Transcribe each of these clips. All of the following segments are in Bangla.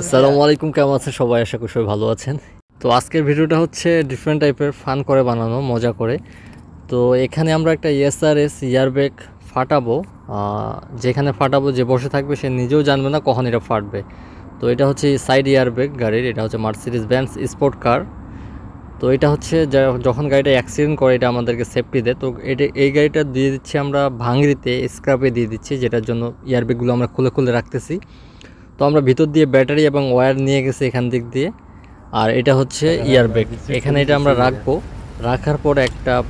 আসসালামু আলাইকুম, কেমন আছেন সবাই? আশা করি সবাই ভালো আছেন। তো আজকের ভিডিওটা হচ্ছে ডিফারেন্ট টাইপের ফান করে বানানো, মজা করে। তো এখানে আমরা একটা ইএসআরএস ইয়ারব্যাগ ফাটাবো। যেখানে ফাটাবো, যে বসে থাকবে, সে নিজেও জানবে না কখন এটা ফাটবে। তো এটা হচ্ছে সাইড ইয়ারব্যাগ গাড়ির, এটা হচ্ছে মার্সিডিস ব্যান্স স্পোর্ট কার তো এটা হচ্ছে যা- যখন গাড়িটা অ্যাক্সিডেন্ট করে এটা আমাদেরকে সেফটি দেয়। তো এটা এই গাড়িটা দিয়ে দিচ্ছি আমরা ভাঙড়িতে স্ক্রাপে দিয়ে দিচ্ছি যেটার জন্য ইয়ারব্যাগগুলো আমরা খুলে খুলে রাখতেছি। তো আমরা ভিতর দিয়ে ব্যাটারি এবং ওয়্যার নিয়ে গেছি এখান দিক দিয়ে। আর এটা হচ্ছে ইয়ারব্যাগ এখানে এটা আমরা রাখব। রাখার পর একটা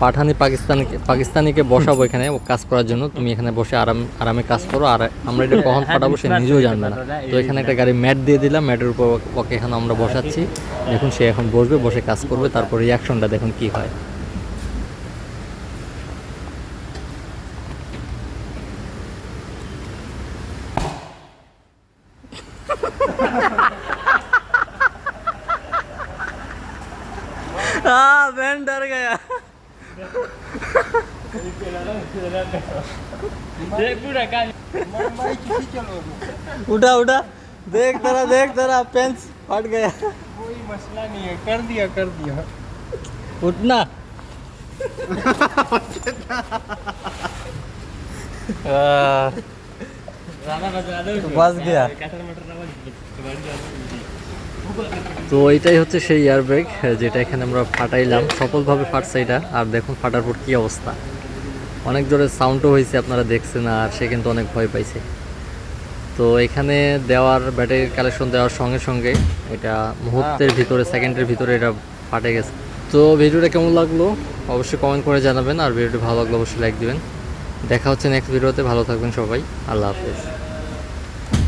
পাঠানি পাকিস্তানকে পাকিস্তানিকে বসাবো এখানে ও কাজ করার জন্য তুমি এখানে বসে আরাম আরামে কাজ করো আর আমরা এটা কখন ফাটাবো সে নিজেও জানবে না তো এখানে একটা গাড়ি ম্যাট দিয়ে দিলাম ম্যাটের উপর ওকে এখানে আমরা বসাচ্ছি দেখুন সে এখন বসবে বসে কাজ করবে তারপর রিয়াকশনটা দেখুন কি হয় हाँ मैं डर गया उठा उठा। देख तेरा देख तेरा पेंस फट गया। कोई मसला नहीं है कर दिया कर दिया। उठना। आ, बस गया। তো এটাই হচ্ছে সেই এয়ারব্যাগ যেটা এখানে আমরা ফাটাইলাম। সফলভাবে ফাটছে এটা। আর দেখুন ফাটার পর কী অবস্থা। অনেক জোরে সাউন্ডও হয়েছে আপনারা দেখছেন আর সে কিন্তু অনেক ভয় পাইছে। তো এখানে দেওয়ার ব্যাটারির কালেকশন দেওয়ার সঙ্গে সঙ্গে এটা মুহূর্তের ভিতরে সেকেন্ডের ভিতরে এটা ফাটে গেছে। তো ভিডিওটা কেমন লাগল? অবশ্যই কমেন্ট করে জানাবেন। আর ভিডিওটি ভালো লাগল অবশ্যই লাইক দিবেন। দেখা হচ্ছে নেক্সট ভিডিওতে। ভালো থাকবেন সবাই। আল্লাহ হাফেজ।